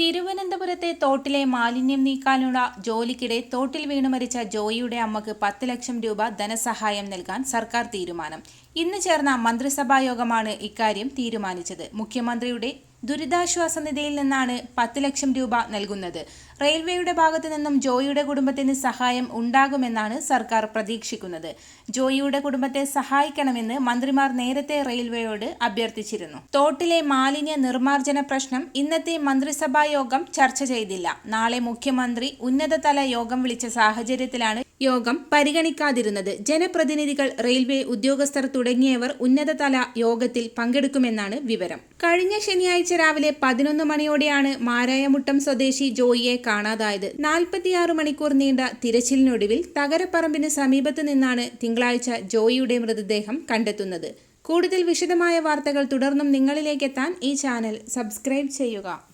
തിരുവനന്തപുരത്തെ തോട്ടിലെ മാലിന്യം നീക്കാനുള്ള ജോലിക്കിടെ തോട്ടിൽ വീണു മരിച്ച ജോയിയുടെ അമ്മയ്ക്ക് പത്ത് ലക്ഷം രൂപ ധനസഹായം നൽകാൻ സർക്കാർ തീരുമാനം. ഇന്ന് ചേർന്ന മന്ത്രിസഭാ യോഗമാണ് ഇക്കാര്യം തീരുമാനിച്ചത്. മുഖ്യമന്ത്രിയുടെ ദുരിതാശ്വാസ നിധിയിൽ നിന്നാണ് പത്ത് ലക്ഷം രൂപ നൽകുന്നത്. റെയിൽവേയുടെ ഭാഗത്തു നിന്നും ജോയിയുടെ കുടുംബത്തിന് സഹായം ഉണ്ടാകുമെന്നാണ് സർക്കാർ പ്രതീക്ഷിക്കുന്നത്. ജോയിയുടെ കുടുംബത്തെ സഹായിക്കണമെന്ന് മന്ത്രിമാർ നേരത്തെ റെയിൽവേയോട് അഭ്യർത്ഥിച്ചിരുന്നു. തോട്ടിലെ മാലിന്യ നിർമ്മാർജന പ്രശ്നം ഇന്നത്തെ മന്ത്രിസഭാ യോഗം ചർച്ച ചെയ്തില്ല. നാളെ മുഖ്യമന്ത്രി ഉന്നതതല യോഗം വിളിച്ച സാഹചര്യത്തിലാണ് യോഗം പരിഗണിക്കാതിരുന്നത്. ജനപ്രതിനിധികൾ റെയിൽവേ ഉദ്യോഗസ്ഥർ തുടങ്ങിയവർ ഉന്നതതല യോഗത്തിൽ പങ്കെടുക്കുമെന്നാണ് വിവരം. കഴിഞ്ഞ ശനിയാഴ്ച രാവിലെ പതിനൊന്ന് മണിയോടെയാണ് മാരായമുട്ടം സ്വദേശി ജോയിയെ കാണാതായത്. നാൽപ്പത്തിയാറ് മണിക്കൂർ നീണ്ട തിരച്ചിലിനൊടുവിൽ തകരപ്പറമ്പിന് സമീപത്ത് നിന്നാണ് തിങ്കളാഴ്ച ജോയിയുടെ മൃതദേഹം കണ്ടെത്തുന്നത്. കൂടുതൽ വിശദമായ വാർത്തകൾ തുടർന്നും നിങ്ങളിലേക്കെത്താൻ ഈ ചാനൽ സബ്സ്ക്രൈബ് ചെയ്യുക.